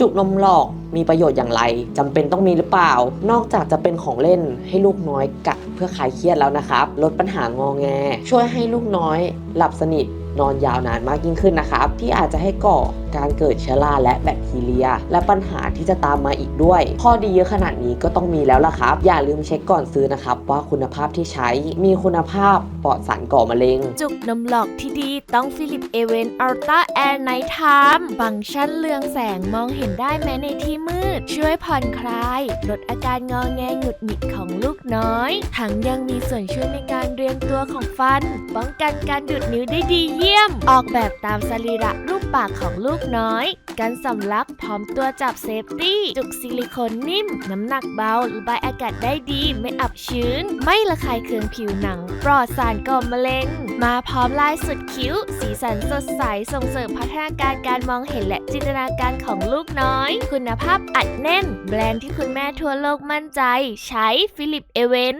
จุกนมหลอกมีประโยชน์อย่างไรจำเป็นต้องมีหรือเปล่า นอกจากจะเป็นของเล่นให้ลูกน้อยกัดเพื่อคลายเครียดแล้วนะครับ ลดปัญหางองแง ช่วยให้ลูกน้อย หลับสนิท นอนยาวนานมากยิ่งขึ้นนะครับที่อาจจะให้ก่อการเกิดเชื้อราและแบคทีเรีย และปัญหาที่จะตามมาอีกด้วย ข้อดีเยอะขนาดนี้ก็ต้องมีแล้วล่ะครับ อย่าลืมเช็คก่อนซื้อนะครับ ว่าคุณภาพที่ใช้มีคุณภาพปลอดสารก่อมะเร็ง จุกนมหลอกที่ดีต้องฟิลิปเอเวนอัลต้าแอร์ไนท์ไทม์ฟังก์ชันเรืองแสงมองเห็นได้แม้ในที่มืด ช่วยผ่อนคลาย ลดอาการงอแงหงุดหงิดของลูก น้อย ทั้งยังมีส่วนช่วยในการเรียงตัวของฟัน ป้องกันการดูดนิ้วได้ดีเยี่ยม ออกแบบตามสรีระรูปปากของลูกน้อย กันสำลักพร้อมตัวจับเซฟตี้ จุกซิลิโคนนิ่ม น้ำหนักเบาระบายอากาศได้ดี ไม่อับชื้น ไม่ระคายเคืองผิวหนัง ปลอดสารก่อมะเร็ง มาพร้อมลายสุดคิ้ว สีสันสดใส ส่งเสริมพัฒนาการการมองเห็นและจินตนาการของลูกน้อย คุณภาพอัดแน่น แบรนด์ที่คุณแม่ทั่วโลกมั่นใจ ใช้ฟิลิปเอเวน